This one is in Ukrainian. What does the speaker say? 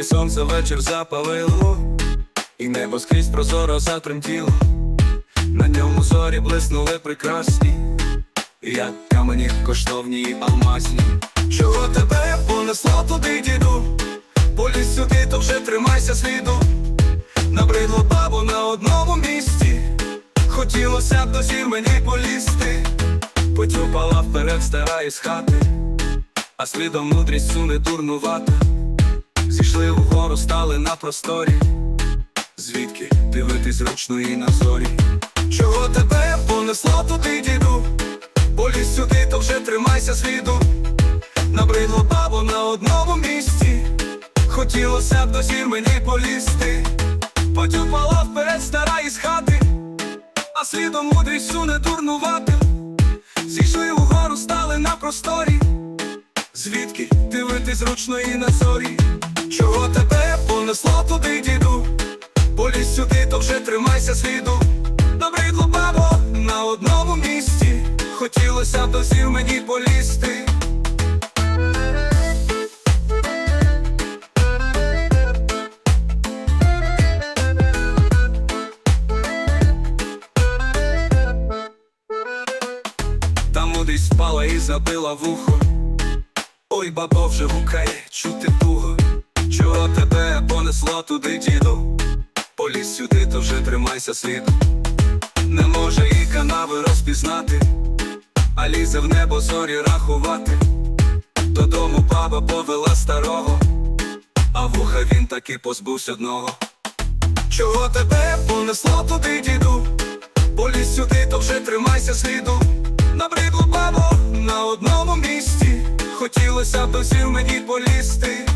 сході сонце вечір запалило, і небо скрізь прозоро затремтіло, на ньому зорі блиснули прекрасні, як камені коштовні й алмазні. Чого тебе понесло туди, діду? Поліз сюди, то вже тримайся сліду. Набридло бабу на одному місці. Хотілося б до зір мені полізти. Потюпала вперед стара із хати, а слідом мудрість суне дурнувата. Зійшли вгору, стали на просторі. Звідки дивитись ручно і на зорі? Чого тебе понесло туди, діду? Поліз сюди, то вже тримайся сліду. Набридло бабу на одному місці. Хотілося б до зір мені полізти. Потюпала вперед стара із хати, а слідом мудрість суне дурнувати. Зійшли угору, стали на просторі. Звідки дивитись зручно і на зорі? Чого тебе понесло туди, діду? Полізь сюди, то вже тримайся сліду. Набридло бабо на одному місці. Хотілося б до зір мені полізти. Та мудрість спала і забила вухо. Ой, бабо вже гукає, чути туго. Чого тебе понесло туди, діду? Поліз сюди, то вже тримайся сліду. Не може і канави розпізнати, а лізе в небо зорі рахувати. Додому баба повела старого, а вуха він таки позбувся одного. Чого тебе понесло туди, діду? Поліз сюди, то вже тримайся сліду. Набридло бабо на одному місці. Хотілося б до зір мені полізти.